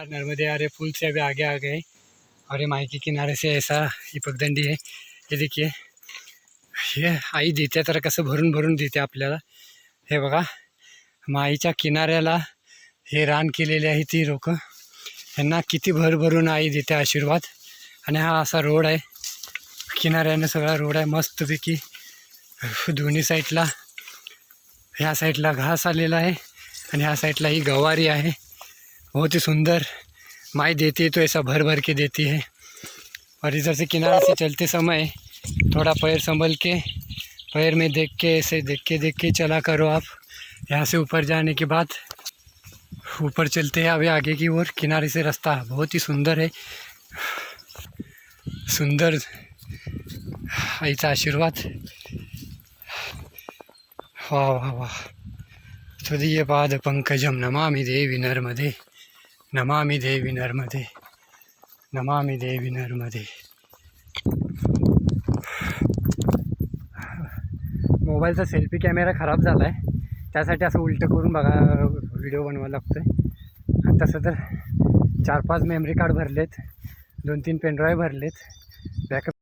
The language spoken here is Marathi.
नर्मदे आ रहे पुल से अभी आगे आ गए और ये माई के किनारे से ऐसा ही पगदंडी आहे. ये देखिए. हे आई देते तर कसं भरून भरून देते आपल्याला. हे बघा. माईच्या किनाऱ्याला हे रान केलेले आहे ती लोक. यांना किती भरभरून आई देते आशीर्वाद. आणि हा असा रोड आहे. किनाऱ्यानं सगळा रोड आहे. मस्तपैकी दोन्ही साईडला ह्या साईडला घास आलेला आहे. आणि ह्या साईडला ही गवारी आहे. बहुत ही सुंदर माई देती है तो ऐसा भर भर के देती है। और इधर से किनारे से चलते समय थोड़ा पैर संभल के, पैर में देख के, ऐसे देख के देख के चला करो आप। यहाँ से ऊपर जाने के बाद ऊपर चलते हैं, अभी आगे की ओर, किनारे से रास्ता बहुत ही सुंदर है। सुंदर ऐसा आशीर्वाद। वाह वाह वाह। पाद पंकजम नमामि देवी नर्मदे। नमामि देवी नर्मदे नमामि देवी नर्मदे। मोबाईलचा सेल्फी कॅमेरा खराब झाला आहे त्यासाठी असं उलटं करून बघा व्हिडिओ बनवावा लागतो आहे आणि तसं तर चार पाच मेमरी कार्ड भरलेत दोन तीन पेनड्राईव्ह भरलेत. बॅकअप